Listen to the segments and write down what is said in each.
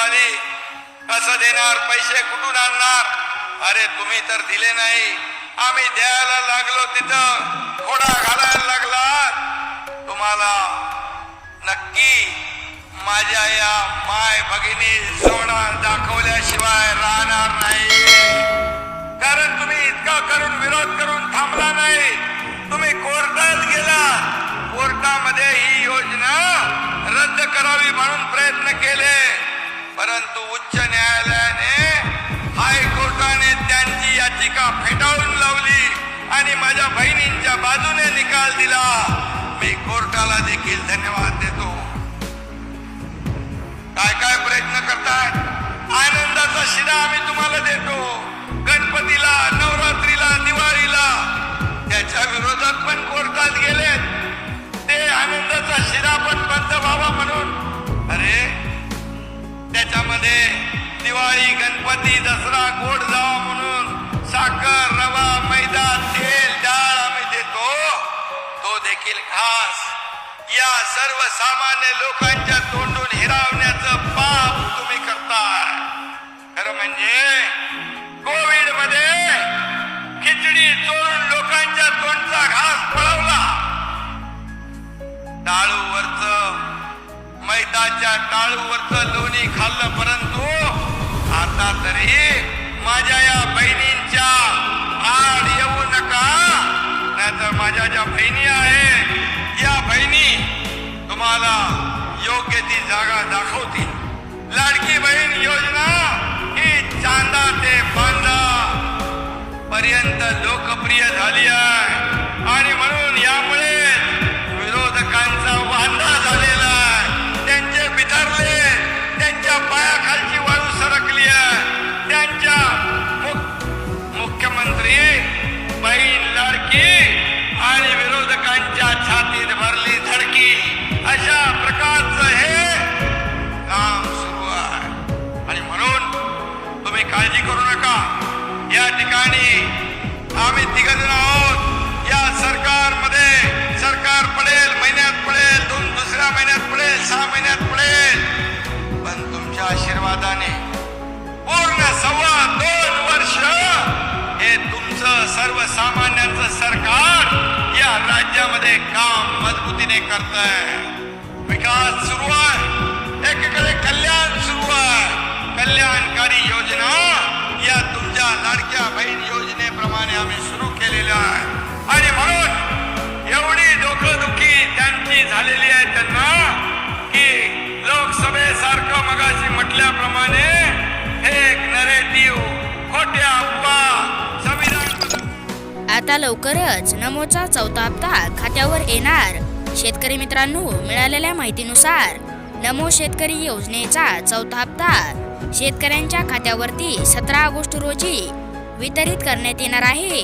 झाली कसं देणार? पैसे कुठून आणणार? अरे तुम्ही तर दिले नाही. आम्ही द्यायला लागलो तिथं. थोडा घालायला लागला तुम्हाला नक्की माझ्या या माय भगिनी सोडा दाखवल्याशिवाय राहणार नाही. कारण तुम्ही इतका करून विरोध करून थांबला नाही. तुम्ही कोर्टात गेला. कोर्टामध्ये ही योजना रद्द करावी म्हणून प्रयत्न केले. परंतु उच्च न्यायालयाने हायकोर्टाने त्यांची याचिका फेटाळून लावली आणि माझ्या बहिणींच्या बाजूने निकाल दिला. मी कोर्टाला देखील धन्यवाद देतो. काय काय प्रयत्न करतात आनंदाचा शिदा आम्ही तुम्हाला देतो. गणपतीला दिवाळी गणपती दसरा गोड जावा म्हणून साखर रवा मैदा तेल डाळ आम्ही देतो. तो देखील घास या सर्वसामान्य लोकांच्या तोंडून हिरावण्याचं पाप तुम्ही करताय. खरं म्हणजे कोविडमध्ये खिचडी चोरून लोकांच्या तोंडचा घास पळवला. टाळूवरच मैदाच्या टाळूवरच लोणी खाल्लं परंतु माझ्या ज्या बहिणी आहेत या बहिणी तुम्हाला योग्य ती जागा दाखवतील. लाडकी बहीण योजना ही चांदा ते बांधा पर्यंत लोकप्रिय झाली आहे. आणि म्हणून यामुळे काळजी करू नका. या ठिकाणी आम्ही तिघजण आहोत. या सरकारमध्ये सरकार पडेल महिन्यात पडेल दोन दुसऱ्या महिन्यात पडेल सहा महिन्यात पडेल. पण तुमच्या आशीर्वादाने पूर्ण सव्वा दोन वर्ष हे तुमचं सर्वसामान्यांचं सरकार या राज्यामध्ये काम मजबूतीने करत विकास लाडक्या बहीण योजनेप्रमाणे आम्ही सुरू केलेलं आहे. आणि म्हणून एवढी डोकंदुखी त्यांची झालेली आहे त्यांना की लोकसभेसारखं मगाशी म्हटल्याप्रमाणे हे एक नरेटिव्ह खोट्या अफवा संविधान आता लवकरच नमोचा चौथा हप्ता खात्यावर येणार. शेतकरी मित्रांनो मिळालेल्या माहितीनुसार नमो शेतकरी योजनेचा चौथा हप्ता शेतकऱ्यांच्या खात्यावरती सतरा ऑगस्ट रोजी वितरित करण्यात येणार आहे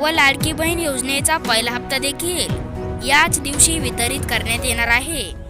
व लाडकी बहीण योजनेचा पहिला हप्ता देखील याच दिवशी वितरित करण्यात येणार आहे.